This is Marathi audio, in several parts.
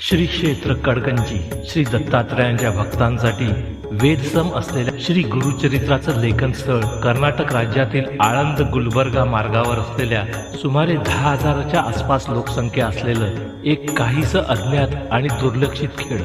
श्री क्षेत्र कडगंजी श्री दत्तात्रयांच्या भक्तांसाठी वेदसम असलेल्या श्री गुरुचरित्राचं लेखन स्थळ कर्नाटक राज्यातील आळंद गुलबर्गा मार्गावर असलेल्या सुमारे दहा हजाराच्या आसपास लोकसंख्या असलेलं एक काहीसं अज्ञात आणि दुर्लक्षित खेळ.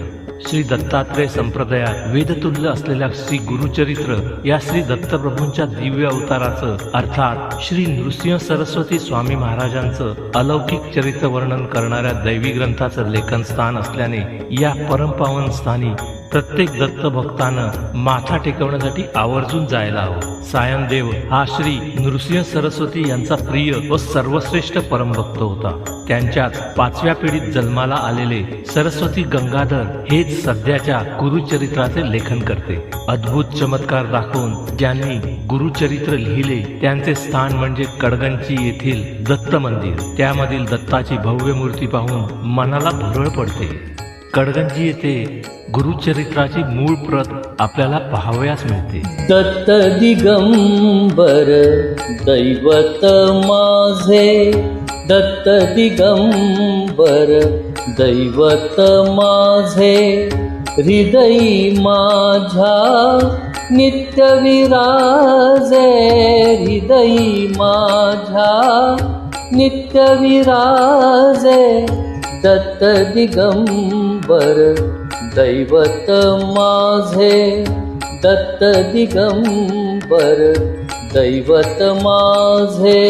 श्री दत्तात्रय संप्रदायात वेदतुल्य असलेल्या श्री गुरुचरित्र या श्री दत्तप्रभूंच्या दिव्य अवताराचं अर्थात श्री नृसिंह सरस्वती स्वामी महाराजांचं अलौकिक चरित्र वर्णन करणाऱ्या दैवी ग्रंथाचं लेखन स्थान असल्याने या परमपावन स्थानी प्रत्येक दत्त भक्तानं माथा टेकवण्यासाठी आवर्जून जायला हवं. सायनदेव हा श्री नृसिंह सरस्वती यांचा प्रिय व सर्वश्रेष्ठ परमभक्त होता. त्यांच्याच पाचव्या पिढीत जन्माला आलेले सरस्वती गंगाधर हेच सध्याच्या गुरुचरित्राचे लेखन करते. अद्भुत चमत्कार दाखवून ज्यांनी गुरुचरित्र लिहिले त्यांचे स्थान म्हणजे कडगंची येथील दत्त मंदिर. त्यामधील दत्ताची भव्य मूर्ती पाहून मनाला भरळ पडते. कडगंजी येथे गुरुचरित्राची मूळ प्रत आपल्याला पाहावयास मिळते. दत्त दिगंबर दैवत माझे. दत्त दिगंबर दैवत माझे. हृदयी माझ्या नित्य विराजे हृदयी माझ्या नित्य दत्तदिगम्बर दैवत माझे दत्तदिगम्बर दैवत माझे